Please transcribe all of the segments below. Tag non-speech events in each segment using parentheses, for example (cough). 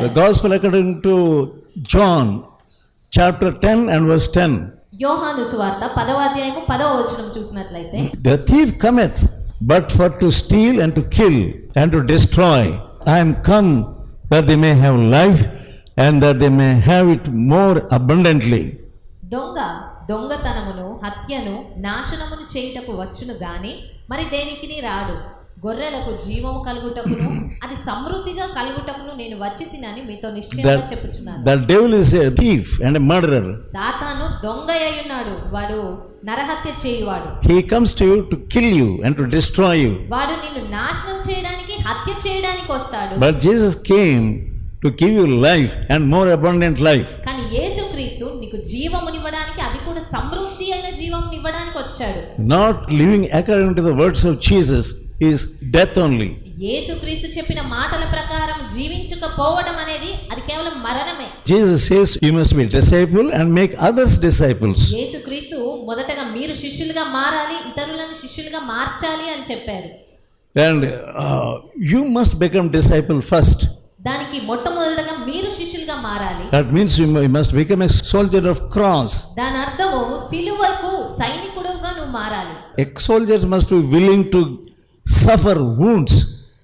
The Gospel according to John, chapter 10 and verse 10. యోహాను సువార్త పదవ అధ్యాయము పదవ వచనం చూసినట్లయితే The thief cometh but for to steal and to kill and to destroy. I am come that they may have life and that they may have it more abundantly. దొంగ దొంగతనమును హత్యను నాశనమును చేయుటకు వచ్చును గాని మరి దేనికిని రాడు గొర్రెలకు జీవము కలుగుటకును (clears throat) అది సమృద్ధిగా కలుగుటకును నేను వచ్చి తినని మీతో నిశ్చయంగా చెప్పుచున్నాను. The devil is a thief and ఉన్నాడు వాడు నరహత్య చేయువాడు. He comes to to kill you and to destroy you వాడు నిన్ను నాశనం చేయడానికి హత్య చేయడానికి వస్తాడు. But Jesus came you life and more abundant life కానీ యేసుక్రీస్తు నీకు జీవముని అది కూడా సమృద్ధి అయిన జీవముని ఇవ్వడానికి వచ్చాడు. Not living according to the words of Jesus is death only. యేసుక్రీస్తు చెప్పిన మాటల ప్రకారం జీవించకపోవడం అనేది అది కేవలం మరణమే Jesus says you must be disciple and make others disciples. యేసుక్రీస్తు మొదటగా మీరు శిష్యులుగా మారాలి ఇతరులను శిష్యులుగా మార్చాలి అని చెప్పారు And uh, you must become disciple first. దానికి మొట్టమొదటగా మీరు శిష్యులుగా మారాలి That means you mu- you must become a soldier of cross. దాని అర్థము సిలువకు సైనికుడుగా నువ్వు మారాలి A soldier must be willing to suffer wounds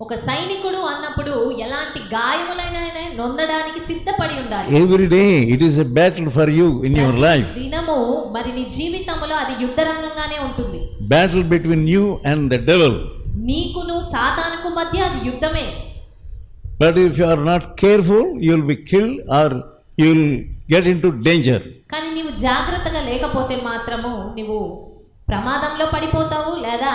ఒక సైనికుడు అన్నప్పుడు ఎలాంటి గాయములైన నొందడానికి సిద్ధపడి ఉండాలి. Every day it is a battle for you in your life దినము మరి నీ జీవితంలో అది యుద్ధ రంగంగానే ఉంటుంది. Battle between you and the devil నీకును సాతానుకు మధ్య అది యుద్ధమే. But if you are not careful you will be killed or you will get into danger కానీ నీవు జాగ్రత్తగా లేకపోతే మాత్రము నీవు ప్రమాదంలో పడిపోతావు లేదా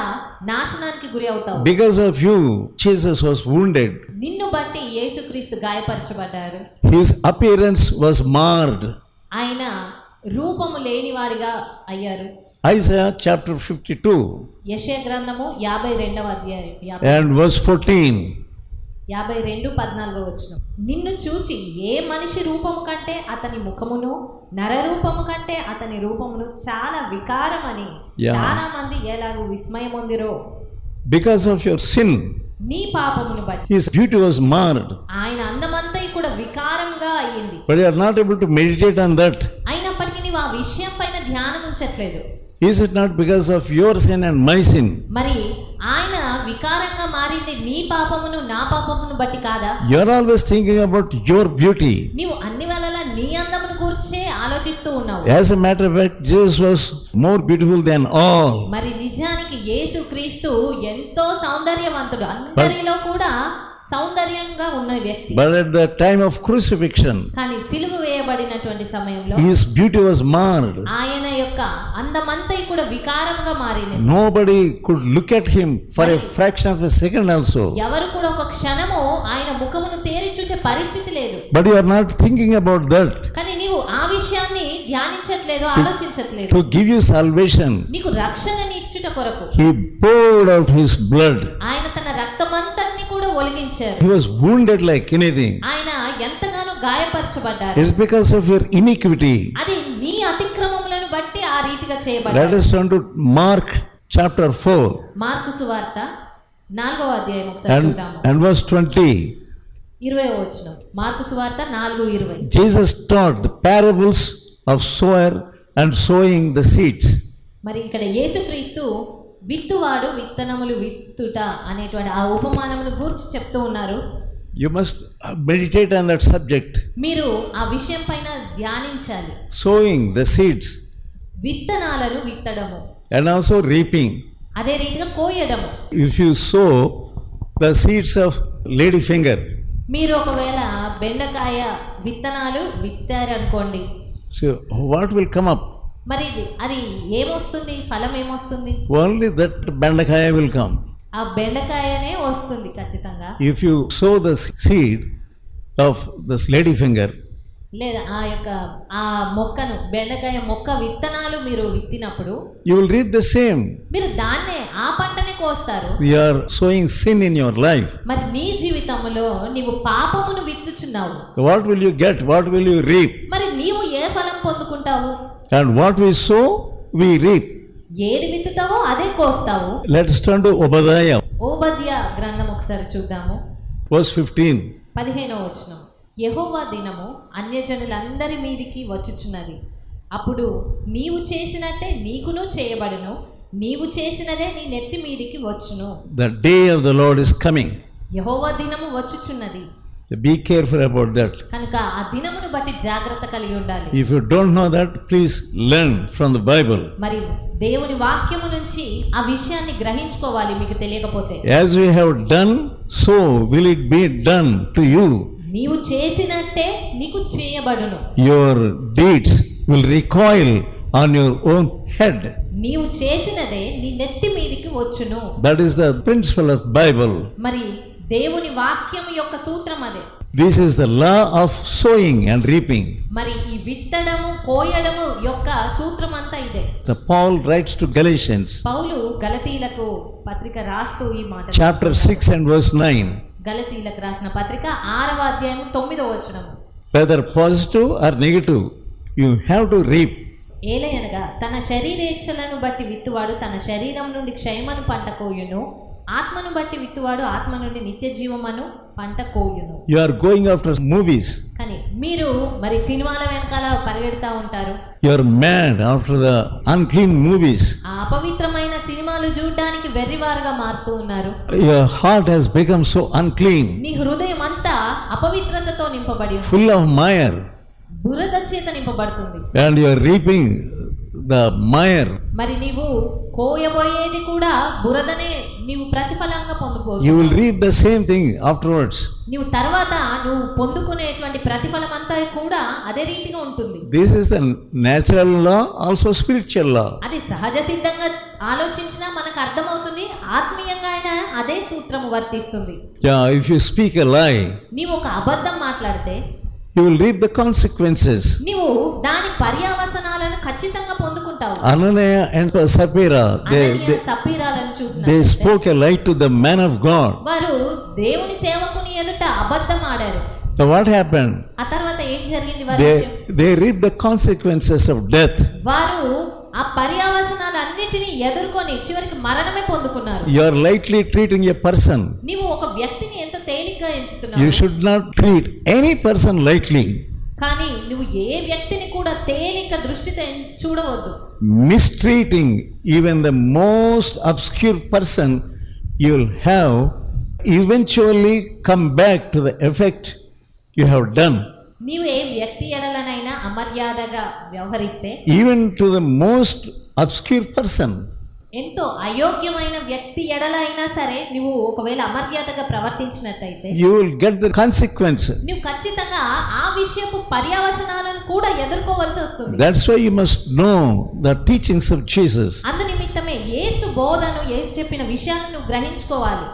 నాశనానికి గురి అవుతావు Because of you, Jesus was wounded. నిన్ను బట్టి యేసుక్రీస్తు గాయపరచబడ్డారు His appearance was marred. ఆయన రూపము లేనివాడిగా అయ్యారు Isaiah chapter 52 యశయ గ్రంథము యాభై రెండవ అధ్యాయం యాభై and verse 14. యాభై రెండు పద్నాలుగో వచ్చిన నిన్ను చూచి ఏ మనిషి రూపము కంటే అతని ముఖమును నర రూపము కంటే అతని రూపమును చాలా వికారమని. చాలా మంది ఎలాగూ విస్మయమొందిరో Because of your sin, నీ పాపమును బట్టి his beauty was marred. ఆయన అందమంతా కూడా వికారంగా అయ్యింది But you are not able to meditate on that. అయినప్పటికీ నీవు ఆ విషయం పైన ధ్యానం ఉంచట్లేదు Is it not because of your sin and my sin? మరి ఆయన కారణంగా మారింది నీ పాపమును నా పాపమును బట్టి కాదా? You're always thinking about your beauty నీవు అన్ని వేళల నీ అందమును గురించే ఆలోచిస్తూ ఉన్నావు. As a matter of fact Jesus was more beautiful than all మరి నిజానికి యేసు క్రీస్తు ఎంతో సౌందర్యవంతుడు. అందరిలో కూడా సౌందర్యంగా ఉన్న వ్యక్తి. But at the time of crucifixion కానీ సిలువ వేయబడినటువంటి సమయంలో హిస్ బ్యూటీ వాస్ మార్డ్ ఆయన యొక్క అందమంతై కూడా వికారంగా మారింది. Nobody could look at him for a fraction of a second also ఎవరు కూడా ఒక క్షణము ఆయన ముఖమును తేరి చూచే పరిస్థితి లేదు. But you are not thinking about that కానీ నీవు ఆ విషయాన్ని ధ్యానించట్లేదు ఆలోచించట్లేదు. టు గివ్ యు సల్వేషన్ నీకు రక్షణని ఇచ్చుట కొరకు he poured off his blood ఆయన తన ఒలిగించారు. He was wounded like anything ఆయన ఎంతగానో గాయపరచబడ్డారు. It's because of your iniquity అది నీ అతిక్రమములను బట్టి ఆ రీతిగా చేయబడ్డారు. Let us turn to Mark chapter 4 Marku సువార్త 4వ అధ్యాయం ఒకసారి చూద్దాము. And verse 20 parables of sower and sowing the seeds మరి ఇక్కడ యేసుక్రీస్తు విత్తువాడు విత్తనములు విత్తుట అనేటువంటి ఆ ఉపమానములు గురించి చెప్తూ ఉన్నారు. You must meditate on that subject మీరు ఆ విషయం పైన ధ్యానించాలి. సోయింగ్ ద సీడ్స్ విత్తనాలను విత్తడము. అండ్ ఆల్సో రీపింగ్ అదే రీతిగా కోయడము. If you sow the seeds of lady finger మీరు ఒకవేళ బెండకాయ విత్తనాలు విత్తారు అనుకోండి so what will come up మరి అది ఏమొస్తుంది? ఫలం ఏమొస్తుంది? ఓన్లీ దట్ బెండకాయ విల్ కమ్ ఆ బెండకాయనే వస్తుంది ఖచ్చితంగా. If you sow the seed of this lady finger లేదా ఆ యొక్క ఆ మొక్కను బెండకాయ మొక్క విత్తనాలు మీరు విత్తినప్పుడు you will reap the same మీరు దాన్నే ఆ పంటనే కోస్తారు. You are sowing sin in your life మరి నీ జీవితంలో నీవు పాపమును విత్తుచున్నావు. What will you get what will you reap మరి నీవు ఏ ఫలం పొందుకుంటావు? And what we sow, we reap. ఏది విత్తుతావో అదే కోస్తావు. Let's turn to Obadiah, ఓబద్య గ్రంథం ఒకసారి చూద్దాము. Verse 15. పదిహేనో వచనం. యెహోవా దినము అన్యజనులందరి మీదికి వచ్చుచున్నది. అప్పుడు నీవు చేసినట్టే నీకును చేయబడును. నీవు చేసినదే నీ నెత్తి మీదికి వచ్చును. The day of the Lord is coming. యెహోవా దినము వచ్చుచున్నది. బీ కేర్ఫుల్ అబౌట్ దట్ కనుక ఆ దినమును బట్టి జాగ్రత్త కలిగి ఉండాలి. If you don't know that please learn from the Bible మరి దేవుని వాక్యము నుంచి ఆ విషయాన్ని గ్రహించుకోవాలి మీకు తెలియకపోతే. As we have done so will it be done to you నీవు చేసినట్టే నీకు చేయబడును. Your deeds will recoil on your own head నీవు చేసినదే నీ నెత్తి మీదకి వచ్చును. That is the principle of Bible మరి దేవుని వాక్యం యొక్క సూత్రం అదే This is the law of sowing and reaping. మరి ఈ విత్తడము కోయడము యొక్క సూత్రం అంతా ఇదే The Paul writes to Galatians, పౌలు గలతీలకు పత్రిక రాస్తూ ఈ మాట chapter 6 and verse 9. గలతీలకు రాసిన పత్రిక ఆరవ అధ్యాయం తొమ్మిదో వచనము Whether positive or negative, you have to reap. ఏలయనగా తన శరీరేచ్ఛలను బట్టి విత్తువాడు తన శరీరం నుండి క్షయమను పంట కోయును ఆత్మను బట్టి విత్తువాడు ఆత్మ నుండి నిత్య జీవమను పంట కోయును. You are going after movies. కానీ మీరు మరి సినిమాల వెనకాల పరిగెడతా ఉంటారు. You are mad after the unclean movies. ఆ అపవిత్రమైన సినిమాలు చూడడానికి వెర్రివారుగా మారుతూ ఉన్నారు. Your heart has become so unclean, నీ హృదయం అంతా అపవిత్రతతో నింపబడి full of mire, బురద చేత నింపబడుతుంది. And you are reaping the mire. మరి నీవు కోయబోయేది కూడా బురదనే నీవు ప్రతిఫలంగా పొందుకో You will reap the same thing afterwards. నీవు తర్వాత నువ్వు పొందుకునేటువంటి ప్రతిఫలం అంతా కూడా అదే రీతిగా ఉంటుంది This is the natural law, also spiritual law. అది సహజ సిద్ధంగా ఆలోచించినా మనకు అర్థమవుతుంది ఆత్మీయంగా అయినా అదే సూత్రము వర్తిస్తుంది Yeah, if you speak a lie, నీవు ఒక అబద్ధం మాట్లాడితే you will reap the consequences నీవు దాని పర్యావసనాలను ఖచ్చితంగా పొందుకుంటావు. అననే అండ్ సపీరా దే సపీరాలను చూసిన they spoke a lie to the man of God వారు దేవుని సేవకుని ఎదుట అబద్ధం ఆడారు. సో వాట్ హ్యాపెన్ ఆ తర్వాత ఏం జరిగింది వారు? They reap the consequences of death వారు ఆ పర్యావసనాలు అన్నిటిని ఎదుర్కొని చివరికి మరణమే పొందుకున్నారు. You are lightly treating a person నీవు ఒక వ్యక్తి తేలిగ్గా ఎంచుతున్నావు You should not treat any person lightly. కానీ నువ్వు ఏ వ్యక్తిని కూడా తేలిక దృష్టితో ఎన్- చూడవద్దు Mistreating even the most obscure person, you'll have eventually come back to the effect you have done. నీవు ఏ వ్యక్తి ఎడలనైనా అమర్యాదగా వ్యవహరిస్తే Even to the most obscure person, ఎంతో అయోగ్యమైన వ్యక్తి ఎడల అయినా సరే నువ్వు ఒకవేళ అమర్యాదగా ప్రవర్తించినట్టయితే you will get the consequence. నువ్వు ఖచ్చితంగా ఆ విషయపు పర్యావసనాలను కూడా ఎదుర్కోవాల్సి వస్తుంది That's why you must know the teachings of Jesus. అందు నిమిత్తమే యేసు బోధను యేసు చెప్పిన విషయాలను గ్రహించుకోవాలి